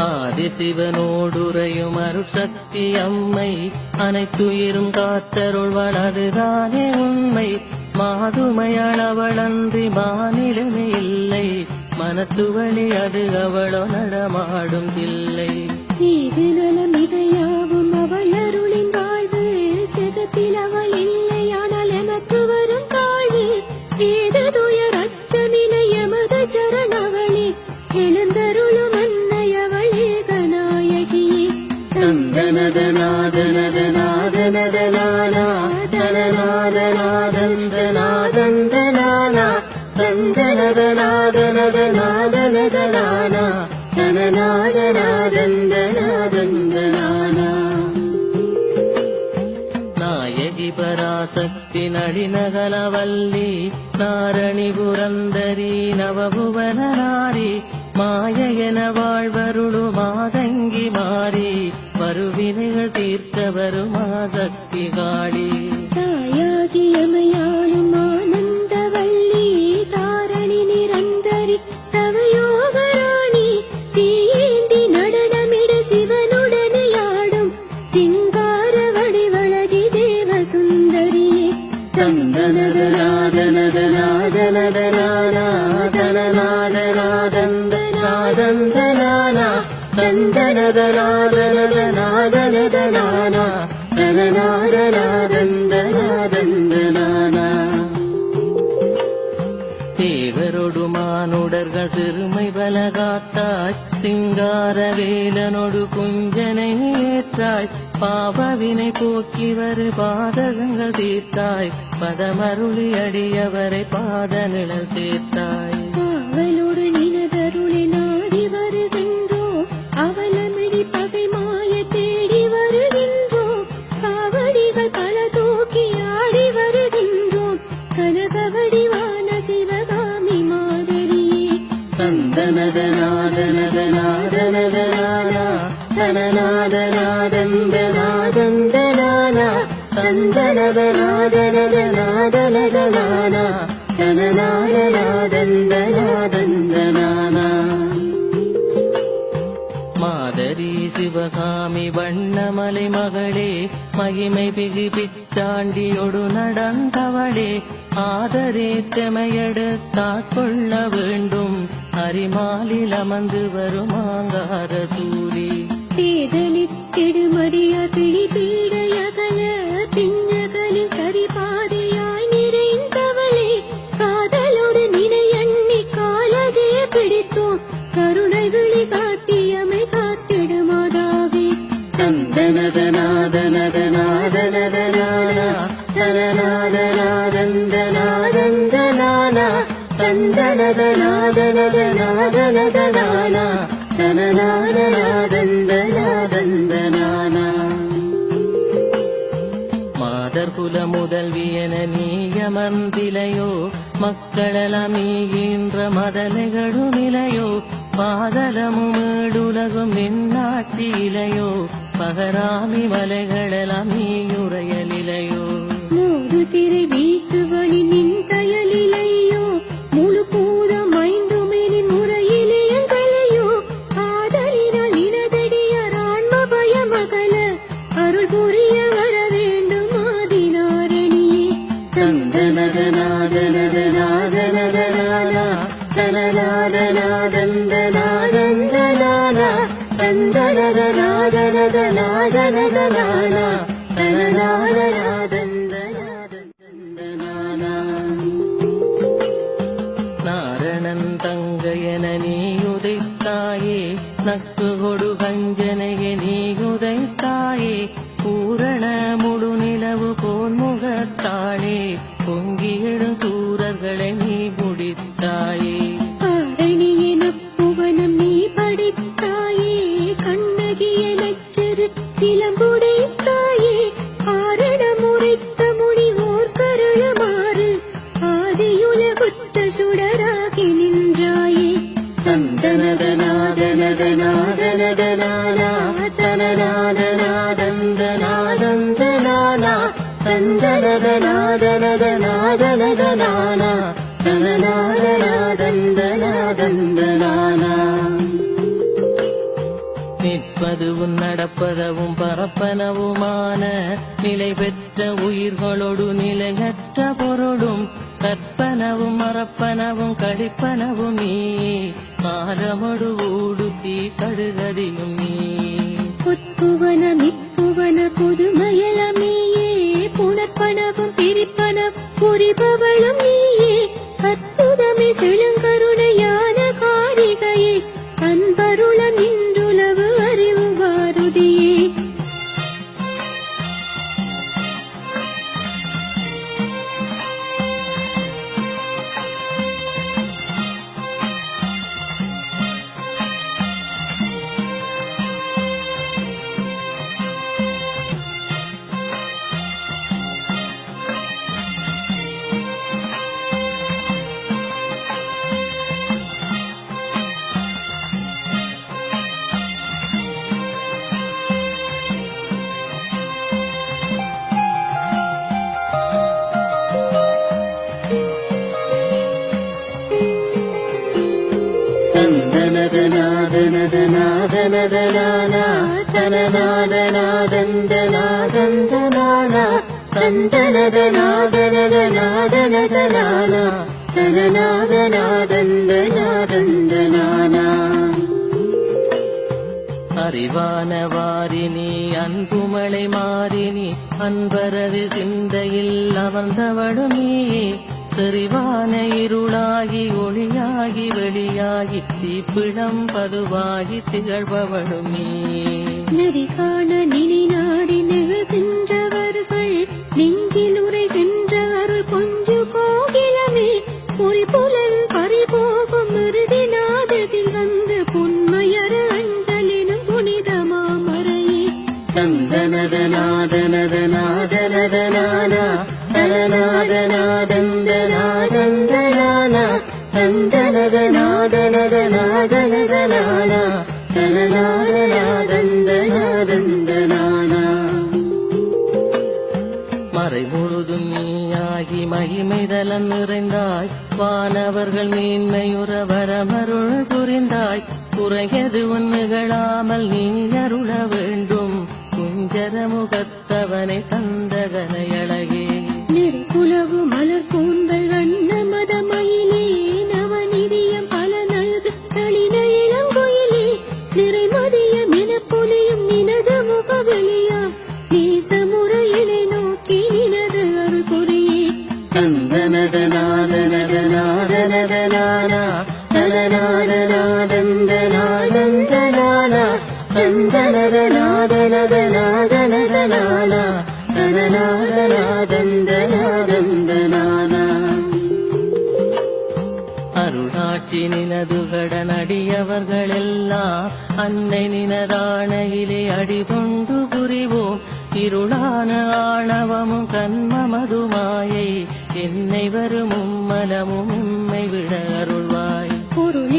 ஆதிசிவனோடுரையும் அருட்சக்தி அம்மை அனைத்துயிரும் காத்தருள்வள் அதுதானே உண்மை. மாதுமையளவளன்றி மாநிலமே இல்லை. மனத்துவழி அது அவளோ நடமாடும் இல்லை இது நலம் இதையாவும் அவள் அருளின் வாழ்வு செகத்தில் அவள் இல்லை. நாயகி பராசக்தி நழினகலவல்லி நாரணி புரந்தரி நவபுவனாரி மாயன வாழ்வருளு மாதங்கி மாறி வருவினைகள் தீர்க்க வருமா சக்தி காளி சிங்கார வடிவழகி தேவ சுந்தரியே தேவரொடு மானுடர்கள் சிறுமை பலகாத்தாய் சிங்கார வேலனொடு குஞ்சனை ஏற்றாய். பாபவினை போக்கி வரு பாதகங்கள் தீர்த்தாய். பதமருளி அடியவரை பாத நிழல் சேர்த்தாய் மாதரி சிவகாமி வண்ணமலை மகளே மகிமை பிகு பிச்சாண்டியொடு நடந்தவளே ஆதரே தெமையெடுத்தாட்கொள்ள வேண்டும் அரிமாலில் அமர்ந்து வருமாங்கார சூரி. தேதலித்திடுமடிய பிழி பீடையகல பின்னகலில் சரிபாதையாய் நிறைந்தவளே காதலோடு நினை எண்ணி காலதே பிடித்தோம் கருணை விழி காட்டியமை காத்திடுமாதாவே மாதர் குல முதல்வியன நீயமர்ந்திலையோ மக்களெல்லாம் நீகின்ற மதலைகளும் இலையோ பாதலமும் ஏடுலகும் நின்னாட்டிலையோ பகராமி மலைகளெல்லாம் நீயுரையலிலையோ மூடு திரை வீசுவழி நின் புரிய வர வேண்டும் ஆதிநாரணியே நாரணன் தனதனானா தனதானனா தந்தனாதந்தனானா தந்தனதனாதனதனாதனதனானா தனநாதனா தந்தனாதந்தனானா நிற்பதுவும் நடப்பதவும் பரப்பனவுமான நிலை பெற்ற உயிர்களோடு நிலையற்ற பொருளும் கற்பனவும் மறப்பனவும் கழிப்பனவும் நீ. காலமொடு ஊடுத்தி கடுகதியும் நீ. புத்துவன மிப்புவன புதுமயலமேயே புனற்பனவும் பிரிப்பனம் புரிபவளும் தந்தனதநாதனதநாதனதனானா தனநாதனாதந்தனாதந்தனானா தந்தனதநாதனதநாதனதனானா தனநாதனாதந்தனாதந்தனானா. அறிவான வாரினி அன்புமலை மாறினி அன்பரது சிந்தையில் அமர்ந்தவளும். செறிவான இருளாகி ஒளியாகி வெளியாகி தீப்பிடம் பதுவாகி திகழ்பவளும் நீ. நெறி காண நினை நாடி நிகழ்கின்றவர்கள் நெஞ்சில் உரைகின்ற மறை முழுதும் நீயாகி மகிமைதலம் நிறைந்தாய். வானவர்கள் மேன்மையுற வரமருள் புரிந்தாய். குறையது ஒன்றுகளாமல் நீ அருள வேண்டும். குஞ்சர முகத்தவனை தன் அருளாட்சி நினதுகடன் அடியவர்களெல்லாம் அன்னை நினதானையிலே அடிதொண்டு புரிவோம். இருளான ஆணவமும் கண்மமதுமாயை என்னை வரும் மனமும் உம்மை விட அருள்வாய். பொருள்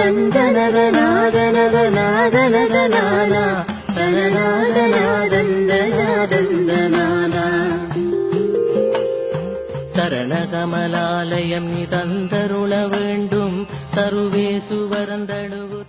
தந்தனதநாதனதநாதனதனானா தனநாதனாதந்தனாதந்தனானா சரணகமலாலயம் நீ தந்தருள வேண்டும் சருவேசு வரந்தழுவு